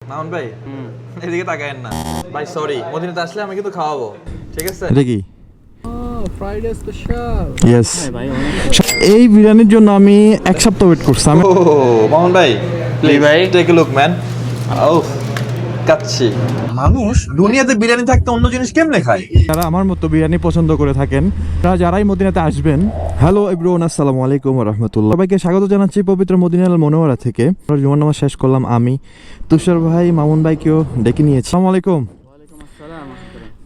মামুন ভাই এদিকে তাকায়েন না। ভাই সরি মদিনাতে আসলে আমি কিন্তু খাওয়াবো ঠিক আছে? এটা কি? ফ্রাইডে স্পেশাল ইয়েস এই বিরিয়ানির জন্য আমি এক সপ্তাহ ওয়েট করছি। আমি ও মামুন ভাই প্লিজ ভাই। টেক লুক ম্যান ও কাচ্ছি। মানুষ দুনিয়াতে বিরিয়ানি থাকতে অন্য জিনিস কেমনে খায়? যারা আমার মতো বিরিয়ানি পছন্দ করে থাকেন তারা যারাই মদিনাতে আসবেন হ্যালো এভরিওয়ান আসসালামু আলাইকুম রহমতুল্লাহ। সবাইকে স্বাগত জানাচ্ছি পবিত্র মদিনাল মনোয়ারা থেকে। আমরা জুমার নামাজ শেষ করলাম আমি তুষার ভাই মামুন ভাইকেও ডেকে নিয়েছি। আসসালামু আলাইকুম।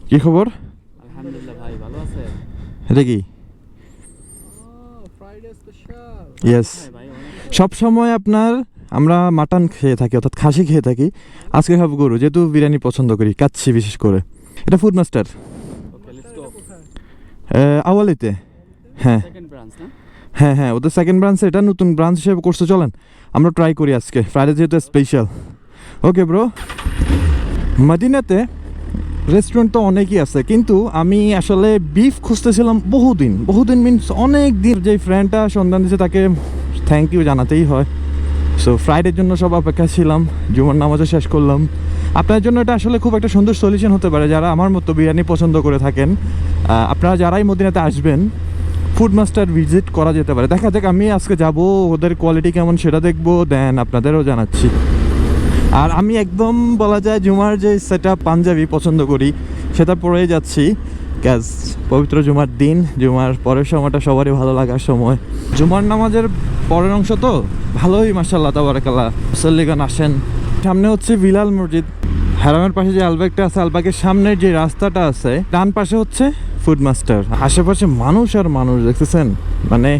কি খবর? এটা কি? ইয়েস সব সময় আপনার আমরা মাটন খেয়ে থাকি অর্থাৎ খাসি খেয়ে থাকি। আজকে খাব গরু যেহেতু বিরিয়ানি পছন্দ করি কাচ্ছি বিশেষ করে। এটা ফুড মাস্টার আওয়ালিতে। হ্যাঁ। ব্রাঞ্চ হ্যাঁ হ্যাঁ ওদের সেকেন্ড ব্রাঞ্চে এটা নতুন ব্রাঞ্চ হিসেবে করছে চলেন। আমরা ট্রাই করি আজকে। ফ্রাইডে যেহেতু স্পেশাল ওকে ব্রো মদিনাতে রেস্টুরেন্ট তো অনেকই আছে কিন্তু আমি আসলে বিফ খুঁজতেছিলাম বহুদিন। বহুদিন মিনস অনেক দিন যে ফ্রেন্ডটা সন্ধান দিয়েছে তাকে থ্যাংক ইউ জানাতেই হয়। সো ফ্রাইডের জন্য সব অপেক্ষা ছিলাম জুমার নামাজও শেষ করলাম। আপনার জন্য এটা আসলে খুব একটা সুন্দর সলিউশন হতে পারে যারা আমার মতো বিরিয়ানি পছন্দ করে থাকেন। আপনারা যারাই মদিনাতে আসবেন ফুড মাস্টার ভিজিট করা যেতে পারে। দেখা যাক, আমি আজকে যাব, ওদের কোয়ালিটি কেমন সেটা দেখব দেন আপনাদেরও জানাচ্ছি। আর আমি একদম বলা যায় জুমার যে সেটা পাঞ্জাবি পছন্দ করি, সেটা পরেই যাচ্ছি। গ্যাস পবিত্র জুমার দিন, জুমার পরের সময়টা সবারই ভালো লাগার সময়। জুমার নামাজের পরের অংশ তো ভালোই মাসাল্লাহ তাবারাকাল্লাহ। মুসল্লিগান আসেন। সামনে হচ্ছে বিলাল মসজিদ। হ্যারামের পাশে যে আলবাগটা আছে, আলবাগের সামনের যে রাস্তাটা আছে, ডান পাশে হচ্ছে ফুড মাস্টার আশেপাশে মানুষ আর মানুষ দেখতেছেন? মানে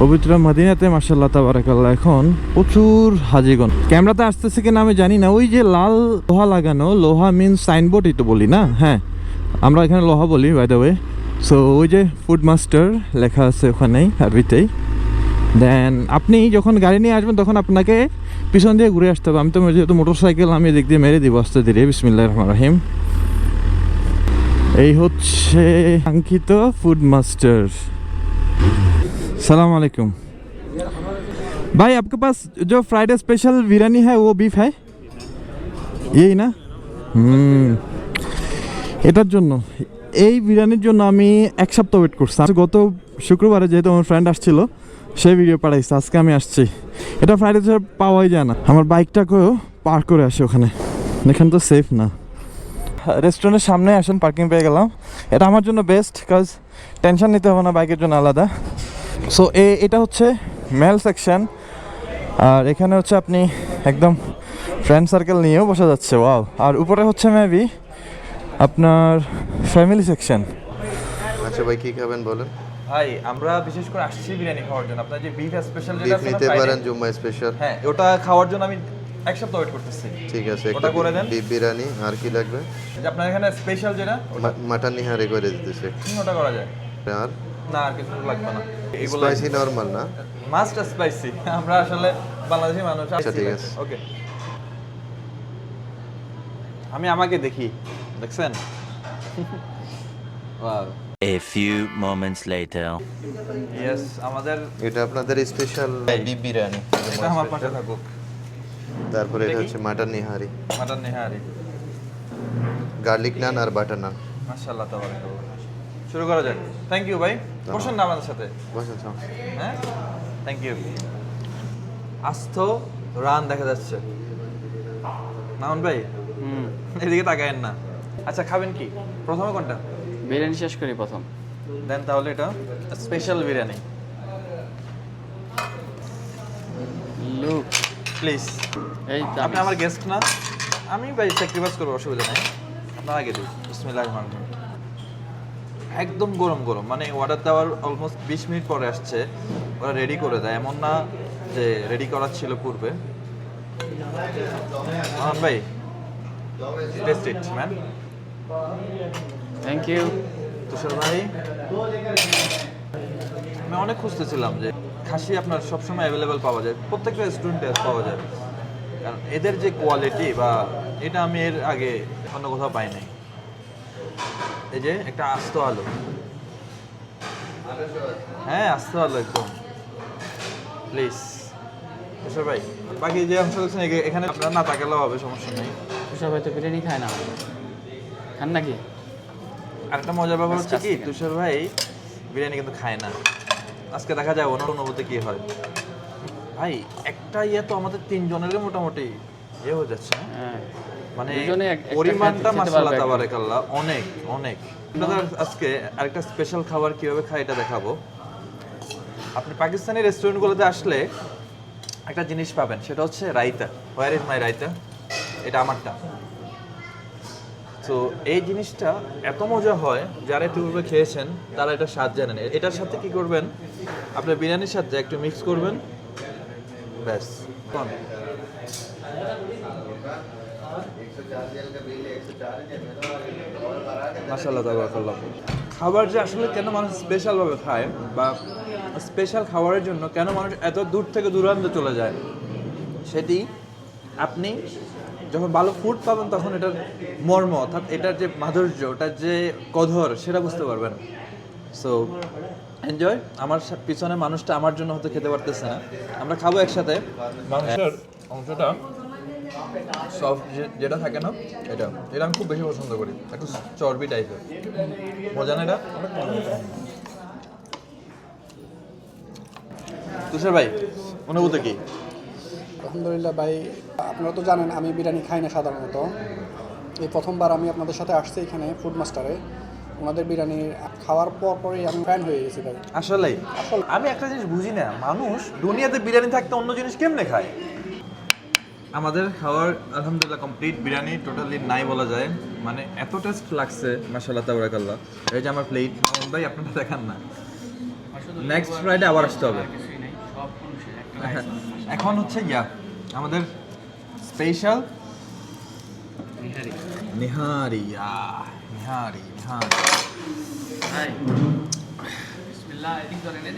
পবিত্র মদিনাতে মার্শাল্লাহ তাবারাকাল্লাহ, এখন প্রচুর হাজিগণ। ক্যামেরাতে আসতেছে কিনা আমি জানি না, ওই যে লাল লোহা লাগানো, লোহা মিন সাইনবোর্ডই তো বলি না? হ্যাঁ আমরা এখানে লোহা বলি বাই দ্য ওয়ে সো ওই যে ফুড মাস্টার লেখা আছে ওখানেই, আরবিতেই। দেন আপনি যখন গাড়ি নিয়ে আসবেন, তখন আপনাকে পিছন দিয়ে ঘুরে আসতে হবে। আমি তো যেহেতু মোটর সাইকেল আমি এদিক দিয়ে মেরে দিব আস্তে ধীরে। বিসমিল্লাহ রহমান রাহিম। এই হচ্ছে কাঙ্ক্ষিত ফুড মাস্টার सलाम वालेकुम भाई आपके पास जो फ्राइडे स्पेशल बिरयानी है वो बीफ है यही না হুম এটার জন্য এই বিরিয়ানির জন্য আমি এক সপ্তাহ ওয়েট করছি আজ গত শুক্রবারে যেহেতু আমার ফ্রেন্ড আসছিল সেই ভিডিও পাঠাইছে আজকে আমি আসছি এটা ফ্রাইডে ছাড়া পাওয়াই যায় না আমার বাইকটাকেও পার করে আসে ওখানে এখানে তো সেফ না রেস্টুরেন্টের সামনে আসেন পার্কিং পেয়ে গেলাম। এটা আমার জন্য বেস্ট কাজ টেনশন নিতে হবে না বাইকের জন্য আলাদা। সো এ এটা হচ্ছে মেল সেকশন আর এখানে হচ্ছে আপনি একদম ফ্রেন্ড সার্কেল নিয়েও বসা যাচ্ছে ওয়াও আর উপরে হচ্ছে মেবি আপনার ফ্যামিলি সেকশন আচ্ছা ভাই কি খাবেন বলেন? ভাই আমরা বিশেষ করে আসছি বিরিয়ানি খাওয়ার জন্য। আপনার যে বিফ স্পেশাল যেটা আছে না নিতে পারেন জুম্মা স্পেশাল হ্যাঁ ওটা খাওয়ার জন্য আমি এক সপ্তাহ ওয়েট করতেছি। ঠিক আছে ওটা করে দেন। বিরিয়ানি আর কি লাগবে? যে আপনার এখানে স্পেশাল যেটা মাটন নিহারি করে দিতেছে। ওটা করা যায়। আর? না আর কিছু লাগবে না। এগুলো স্পাইসি নরমাল না? মাস্ট স্পাইসি আমরা আসলে বাংলাদেশি মানুষ আচ্ছা, ঠিক আছে। ওকে আমি আমাকে দেখি দেখছেন? Wow A few moments later. Yes আমাদের এটা আপনাদের স্পেশাল বিরিয়ানি এটা আমার পাশে থাকুক। তারপরে এটা হচ্ছে mutton nihari. Mutton nihari. Garlic naan আর বাটার নান। মাশাআল্লাহ তাবারাকাল্লাহ শুরু করা যাক। থ্যাংক ইউ ভাই। বসুন না আমাদের সাথে। বসেন হ্যাঁ? থ্যাংক ইউ আস্ত রান দেখা যাচ্ছে। নাউন ভাই হুম। এদিকে তাকায়েন না। আচ্ছা খাবেন কি? প্রথমে কোনটা? বিরিয়ানি শেষ করি প্রথম। দেন তাহলে এটা। স্পেশাল বিরিয়ানি। লুক। প্লিজ এই আপনি আমার গেস্ট না? আমি ভাই স্যাক্রিফাইস করব অসুবিধা নেই। আপনার আগে দিই বিসমিল্লাহ রহমান রহিম। একদম গরম গরম। মানে অর্ডার দেওয়ার অলমোস্ট বিশ মিনিট পরে আসছে। ওরা রেডি করে দেয়। এমন না যে রেডি করা ছিল পূর্বে। রহমান ভাই taste it man thank you Tushar ভাই আমি অনেক খুঁজতেছিলাম যে খাসি আপনার সবসময় অ্যাভেলেবেল পাওয়া যায়। প্রত্যেকটা রেস্টুরেন্টে পাওয়া যায়। কারণ এদের যে কোয়ালিটি বা এটা আমি এর আগে অন্য কোথাও পাই নাই। এই যে একটা আস্ত আলু। হ্যাঁ আস্ত আলু একদম। প্লিজ তুষার ভাই বাকি যে অংশ দেখছেন এখানে আপনারা না তাকালেও হবে সমস্যা নেই। তুষার ভাই তো বিরিয়ানি খায় না। খান নাকি? আরেকটা মজার ব্যাপার হচ্ছে কি তুষার ভাই বিরিয়ানি কিন্তু খায় না। আজকে দেখা যায় ওনার অনুভূতি কি হয়? ভাই একটা ইয়ে তো আমাদের তিনজনের মোটামুটি ইয়ে হয়ে যাচ্ছে হ্যাঁ? মানে এক- একটা পরিমাণটা মাসাল্লাহ তাবারাকাল্লাহ অনেক অনেক। আপনাদের আজকে আরেকটা স্পেশাল খাবার কীভাবে খায় এটা দেখাবো। আপনি পাকিস্তানি রেস্টুরেন্টগুলোতে আসলে একটা জিনিস পাবেন সেটা হচ্ছে raita where is my raita এটা আমারটা। তো এই জিনিসটা এত মজা হয়, যারা ইতিপূর্বে খেয়েছেন, তারা এটা স্বাদ জানেন এটার সাথে কি করবেন? আপনার বিরিয়ানির সাথে একটু মিক্স করবেন। ব্যাস। খাবার যে আসলে কেন মানুষ স্পেশালভাবে খায় বা স্পেশাল খাবারের জন্য কেন মানুষ এত দূর থেকে দূরান্ত চলে যায়, সেটি আপনি যখন ভালো ফুড পাবেন তখন এটার মর্ম অর্থাৎ এটার যে মাধুর্য ওটার যে কধর সেটা বুঝতে পারবেন। সো এনজয় আমার পিছনে মানুষটা আমার জন্য হয়তো খেতে পারতেছে না। আমরা খাব একসাথে। মাংসের অংশটা সফট যেটা থাকে না এটা। এটা আমি খুব বেশি পছন্দ করি। একটু চর্বি টাইপের মজা না এটা? তুষার ভাই অনুভূতি কি? আলহামদুলিল্লাহ ভাই আপনারা তো জানেন আমি বিরিয়ানি খাই না সাধারণত। এই প্রথমবার আমি আপনাদের সাথে আসছি এখানে ফুড মাস্টারে ওনাদের বিরিয়ানি খাওয়ার পর পরই আমি ফ্যান হয়ে গেছি ভাই। আসলেই। আমি একটা জিনিস বুঝি না মানুষ দুনিয়াতে বিরিয়ানি থাকতে অন্য জিনিস কেমনে খায়? আমাদের খাওয়ার আলহামদুলিল্লাহ কমপ্লিট বিরিয়ানি টোটালি নাই বলা যায়। মানে এত টেস্ট লাগছে মাসাল্লাহ তাবরাকাল্লাহ। এই যে আমার প্লেট ভাই আপনারা দেখান না। নেক্সট ফ্রাইডে আবার আসতে হবে। এখন হচ্ছে ইয়া আমাদের স্পেশাল নিহারি নিহারি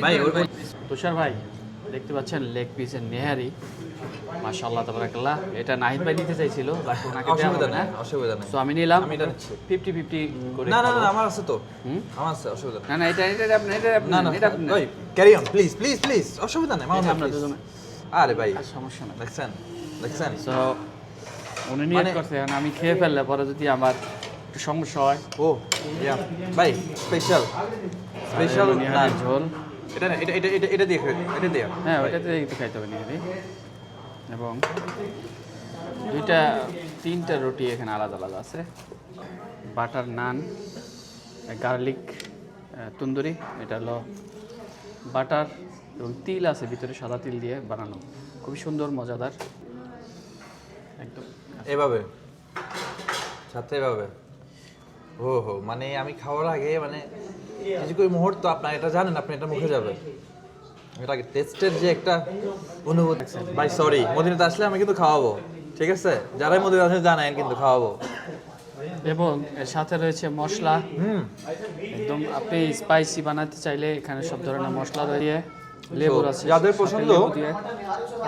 ভাই তুষার ভাই দেখতে পাচ্ছেন লেগ পিসের নেহারি মাশাআল্লাহ তাবারাকাল্লাহ। এটা নাহিদ ভাই নিতে চাইছিল বাট ওনাকে দেওয়া অসুবিধা হবে নেই না অসুবিধা নেই। সো আমি নিলাম। আমি এটা নিচ্ছি। ফিফটি ফিফটি করে না না। না আমার আছে তো? আমার আছে অসুবিধা না না এটা এটা আপনি এটা আপনি না না এটা আপনি ওই carry on please please please অসুবিধা নেই আমরা। দুজনে আরে ভাই সমস্যা নাই। দেখছেন? দেখছেন? সো উনি নিয়ে মানে- করছে এখন আমি খেয়ে ফেললে পরে যদি আমার একটু সমস্যা হয়। ও ইয়া। ভাই স্পেশাল স্পেশাল আর ঝোল। এটা না, এটা এটা এটা এটা দিয়ে এটা দিয়ে। হ্যাঁ ওইটাতে একটু খাইতে হবে নিহারি এবং দুইটা তিনটা রুটি এখানে আলাদা আলাদা আছে। বাটার নান গার্লিক তন্দুরি এটা হলো বাটার এবং তিল আছে ভিতরে সাদা তিল দিয়ে বানানো। খুবই সুন্দর মজাদার। একদম। এভাবে? সাথে এভাবে? ও হো মানে আমি খাওয়ার আগে মানে কিছু করে মুহূর্ত আপনার এটা জানেন আপনি এটা মুখে যাবে। এটা টেস্টের যে একটা অনুভূতি। ভাই সরি মদিনাতে আসলে আমি কিন্তু খাওয়াবো ঠিক আছে? যারাই মদিনা আছে জানেন কিন্তু খাওয়াবো। এবং এর সাথে রয়েছে মশলা। হুম। একদম আপনি স্পাইসি বানাতে চাইলে এখানে সব ধরনের মশলা দিয়ে লেবুর আছে যাদের পছন্দ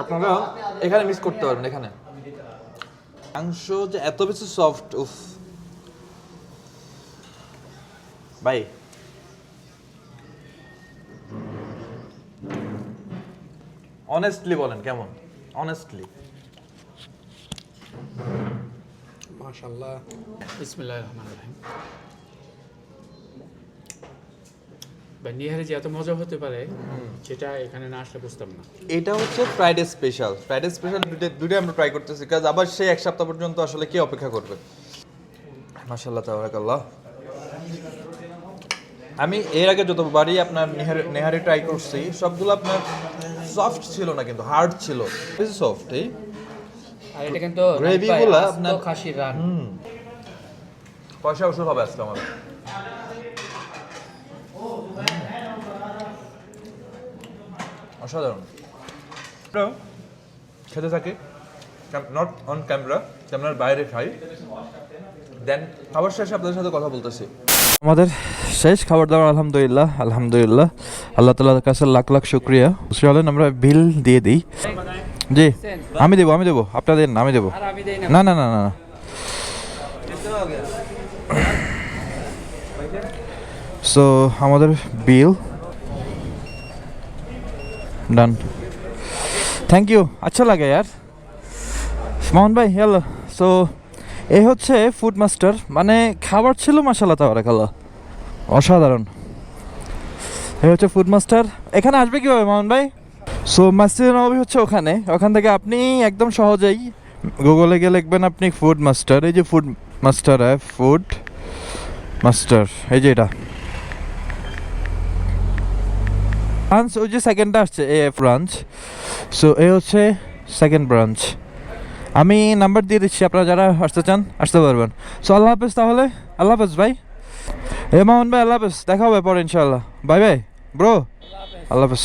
আপনারা এখানে মিস করতে পারবেন এখানে। মাংস যে এত বেশি সফট উফ। ভাই। অনেস্টলি বলেন কেমন? অনেস্টলি মাশাল্লাহ বিসমিল্লাহির রহমানির রহিম। বা নিহারি যে এত মজা হতে পারে সেটা এখানে না আসলে বুঝতাম না। এটা হচ্ছে ফ্রাইডে স্পেশাল ফ্রাইডে স্পেশাল দুটো দুটো আমরা ট্রাই করতেছি কাজ আবার সেই এক সপ্তাহ পর্যন্ত আসলে কে অপেক্ষা করবে? তাবারাকাল্লাহ আমি এর আগে যতবারই আপনার নেহারি নেহারি ট্রাই করছি সবগুলো আপনার সফট ছিল না কিন্তু হার্ড ছিল। সফট এই। আর এটা কিন্তু Gravy নাইটগুলা ভাই, আস্ত আপনার- খাসির রান। পয়সা ওষুধ হবে আজকে আমার অসাধারণ। খেতে থাকি। নট অন ক্যামেরা ক্যামেরার বাইরে খাই। দেন খাবার শেষে আপনাদের সাথে কথা বলতেছি। আমাদের শেষ খাবার দাবার আলহামদুলিল্লাহ আলহামদুলিল্লাহ। আল্লাহ তালার কাছে লাখ লাখ শুক্রিয়া। চলেন আমরা বিল দিয়ে দিই। জি আমি দেবো আমি দেবো। আপনাদের আমি দেবো। আর আমি না। না না না না না। সো আমাদের বিল ডান থ্যাংক ইউ আচ্ছা লাগে यार মোহন ভাই হ্যালো সো এই হচ্ছে ফুড মাস্টার মানে খাবার ছিল মাসাল্লাহ তাওয়ারা খালা অসাধারণ। এই হচ্ছে ফুড মাস্টার এখানে আসবে কীভাবে মোহন ভাই? সো মাসজিদ নবী হচ্ছে ওখানে। ওখান থেকে আপনি একদম সহজেই গুগলে গিয়ে লিখবেন আপনি ফুড মাস্টার এই যে food master app food master এই যে এটা। ব্রাঞ্চ ওই যে সেকেন্ডটা আসছে এ ফ্রান্স সো এ হচ্ছে সেকেন্ড ব্রাঞ্চ আমি নাম্বার দিয়ে দিচ্ছি, আপনারা যারা আসতে চান, আসতে পারবেন। সো আল্লাহ হাফেজ তাহলে? আল্লাহ হাফেজ ভাই? এ মোহন ভাই, আল্লাহ হাফেজ। দেখা হবে পরে ইনশাল্লাহ বাই বাই ব্রো আল্লাহ হাফেজ।